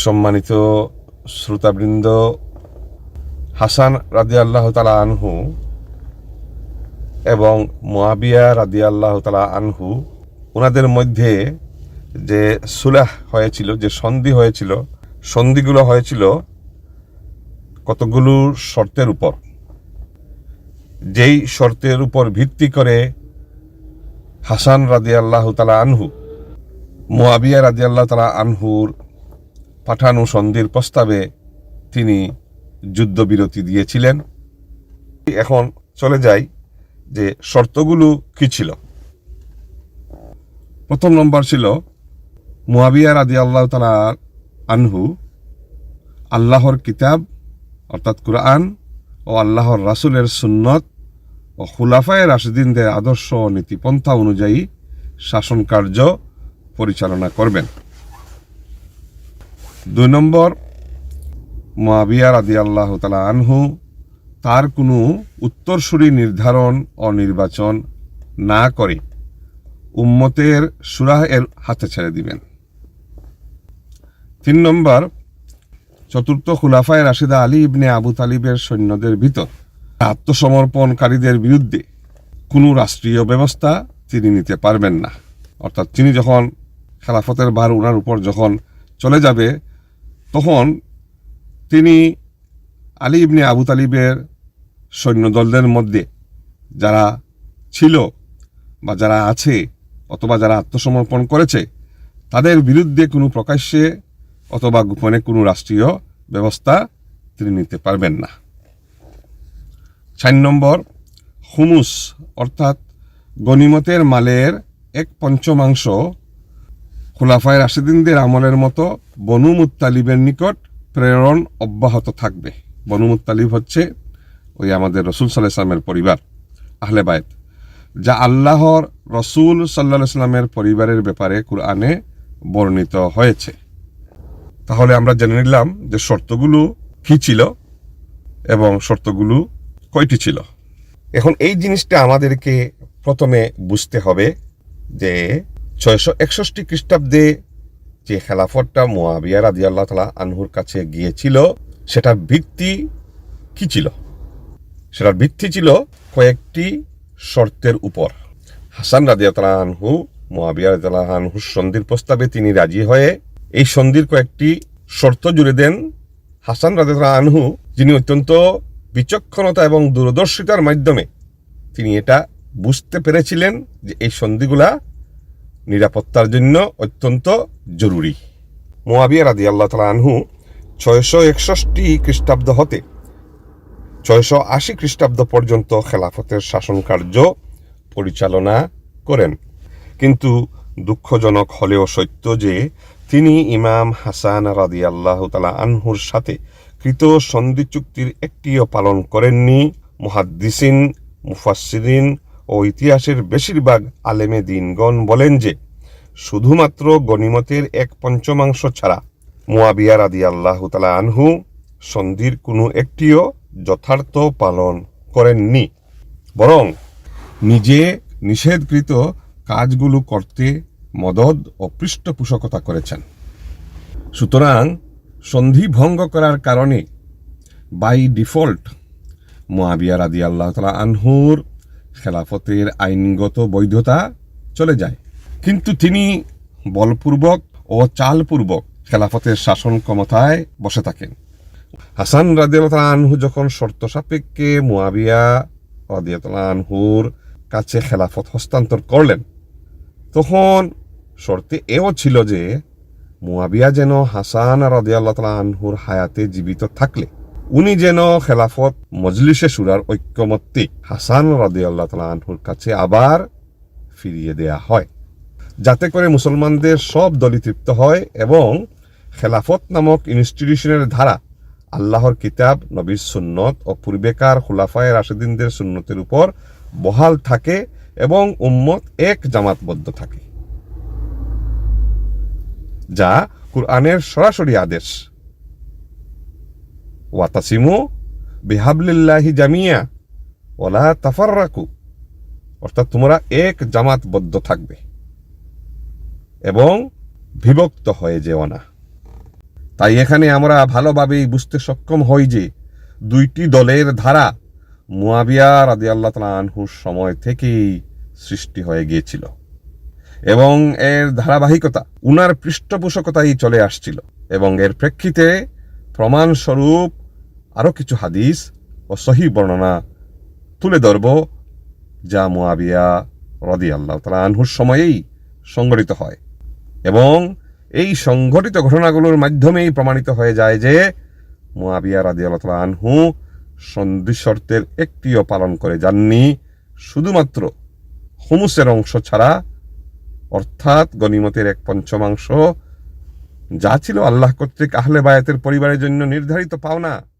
সম্মানিত শ্রোতাবৃন্দ, হাসান রাদি আল্লাহ তালা আনহু এবং মোয়াবিয়া রাদি আল্লাহ তালা আনহু ওনাদের মধ্যে যে সুলাহ হয়েছিল, যে সন্ধি হয়েছিল, সন্ধিগুলো হয়েছিল কতগুলো শর্তের উপর? যেই শর্তের উপর ভিত্তি করে হাসান রাদি আল্লাহ তালা আনহু মোয়াবিয়া রাদি আল্লাহ তালা আনহুর পাঠানো সন্ধির প্রস্তাবে তিনি যুদ্ধবিরতি দিয়েছিলেন। এখন চলে যাই যে শর্তগুলো কি ছিল। প্রথম নম্বর ছিল, মুয়াবিয়া রাদি আল্লাহ তালা আনহু আল্লাহর কিতাব, অর্থাৎ কুরআন, ও আল্লাহর রাসুলের সুন্নত ও খুলাফায় রাশিদিনদের আদর্শ নীতিপন্থা অনুযায়ী শাসন কার্য পরিচালনা করবেন। দুই নম্বর, মোয়াবিয়া রাদি আল্লাহ তালা আনহু, তার কোনো উত্তরসূরি নির্ধারণ ও নির্বাচন না করে উম্মতের সুরাহ এর হাতে ছেড়ে দিবেন। তিন নম্বর, চতুর্থ খুলাফায় রাশিদা আলী ইবনে আবু তালিবের সৈন্যদের ভিতর আত্মসমর্পণকারীদের বিরুদ্ধে কোনো রাষ্ট্রীয় ব্যবস্থা তিনি নিতে পারবেন না। অর্থাৎ তিনি যখন খেলাফতের বার ওনার উপর যখন চলে যাবে তখন তিনি আলী ইবনে আবু তালিবের সৈন্যদলদের মধ্যে যারা ছিল বা যারা আছে অথবা যারা আত্মসমর্পণ করেছে, তাদের বিরুদ্ধে কোনো প্রকাশ্যে অথবা গোপনে কোনো রাষ্ট্রীয় ব্যবস্থা তিনি নিতে পারবেন না। চার নম্বর, হুমুস অর্থাৎ গনিমতের মালের এক পঞ্চমাংশ খোলাফায় রাশিদিনদের আমলের মতো বনু মুত্তালিবের নিকট প্রেরণ অব্যাহত থাকবে। বনু মুত্তালিব হচ্ছে ওই আমাদের রসুল সাল্লাহ ইসলামের পরিবার, আহলে বায়ত যা আল্লাহর রসুল সাল্লাহ ইসলামের পরিবারের ব্যাপারে কুরআনে বর্ণিত হয়েছে। তাহলে আমরা জেনে নিলাম যে শর্তগুলো কি ছিল এবং শর্তগুলো কয়টি ছিল। এখন এই জিনিসটা আমাদেরকে প্রথমে বুঝতে হবে যে ছয়শো একষট্টি খ্রিস্টাব্দে যে খেলাফতটা মোয়াবিয়া রাদি আল্লাহ তালা আনহুর কাছে গিয়েছিল, সেটার ভিত্তি কি ছিল? সেটার ভিত্তি ছিল কয়েকটি শর্তের উপর। হাসান রাদিয়া তালা আনহু, মোয়াবিয়া রাদিয়াল্লাহ আনহুর সন্ধির প্রস্তাবে তিনি রাজি হয়ে এই সন্ধির কয়েকটি শর্ত জুড়ে দেন হাসান রাদিয়াল্লাহ আনহু, যিনি অত্যন্ত বিচক্ষণতা এবং দূরদর্শিতার মাধ্যমে তিনি এটা বুঝতে পেরেছিলেন যে এই সন্ধিগুলা নিরাপত্তার জন্য অত্যন্ত জরুরি। মোয়াবিয়া রাদি আল্লাহ তালা আনহু ছয়শো একষট্টি খ্রিস্টাব্দ হতে ছয়শো আশি খ্রিস্টাব্দ পর্যন্ত খেলাফতের শাসন কার্য পরিচালনা করেন। কিন্তু দুঃখজনক হলেও সত্য যে তিনি ইমাম হাসান রাদি আল্লাহ তালা আনহুর সাথে কৃত সন্ধি চুক্তির একটিও পালন করেননি। মুহাদ্দিসিন, মুফাসসিরিন ও ইতিহাসের বেশিরভাগ আলেমে দিনগণ বলেন যে শুধুমাত্র গনিমতের এক পঞ্চমাংশ ছাড়া মুয়াবিয়া রাদি আল্লাহ তালা আনহু সন্ধির কোনো একটিও যথার্থ পালন করেননি। বরং নিজে নিষেধকৃত কাজগুলো করতে মদদ ও পৃষ্ঠপোষকতা করেছেন। সুতরাং সন্ধি ভঙ্গ করার কারণে বাই ডিফল্ট মোয়াবিয়া রাদি আল্লাহ তালা আনহুর খেলাফতের আইনগত বৈধতা চলে যায়। কিন্তু তিনি বলপূর্বক ও চালপূর্বক খেলাফতের শাসন ক্ষমতায় বসে থাকেন। হাসান রাদিয়াল্লাহ আনহু যখন শর্ত সাপেক্ষে মুয়াবিয়া রাদিয়াল্লাহ আনহুর কাছে খেলাফত হস্তান্তর করলেন, তখন শর্তে এও ছিল যে মুয়াবিয়া যেন হাসান রাদিয়াল্লাহ তালা আনহুর হায়াতে জীবিত থাকলে, উনি যেন খেলাফত মজলিসে সুরার ঐক্যমত্যে হাসান রাদিয়াল্লাহ তালা আনহুর কাছে আবার ফিরিয়ে দেয়া হয়। যাতে করে মুসলমানদের সব দলই তৃপ্ত হয় এবং খেলাফত নামক ইনস্টিটিউশনের ধারা আল্লাহর কিতাব, নবীর সুন্নত ও পূর্বেকার খুলাফায় রাশেদিনদের সুন্নতের উপর বহাল থাকে এবং উম্মত এক জামাতবদ্ধ থাকে। যা কুরআনের সরাসরি আদেশ। ওয়াতাসিমু বিহাবলিল্লাহি জামিয়া ওলা তাফাররাকু। অর্থাৎ তোমরা এক জামাতবদ্ধ থাকবে। এবং বিভক্ত হয়ে যেও না। তাই এখানে আমরা ভালোভাবেই বুঝতে সক্ষম হই যে দুইটি দলের ধারা মুয়াবিয়া রাদি আল্লাহ আনহুর সময় থেকেই সৃষ্টি হয়ে গিয়েছিল এবং এর ধারাবাহিকতা উনার পৃষ্ঠপোষকতাই চলে আসছিল এবং এর প্রেক্ষিতে প্রমাণস্বরূপ আরও কিছু হাদিস ও সহি বর্ণনা তুলে ধরব যা মুয়াবিয়া রদি আল্লাহ তালা আনহুর সময়েই সংগঠিত হয়। এবং এই সংঘটিত ঘটনাগুলোর মাধ্যমেই প্রমাণিত হয়ে যায় যে মুয়াবিয়া রাদি আল্লাহ আনহু সন্ধি শর্তের একটিও পালন করে যাননি, শুধুমাত্র হুমুসের অংশ ছাড়া, অর্থাৎ গনিমতের এক পঞ্চমাংশ। যা ছিল আল্লাহ কর্তৃক আহলে বায়াতের পরিবারের জন্য নির্ধারিত পাওনা।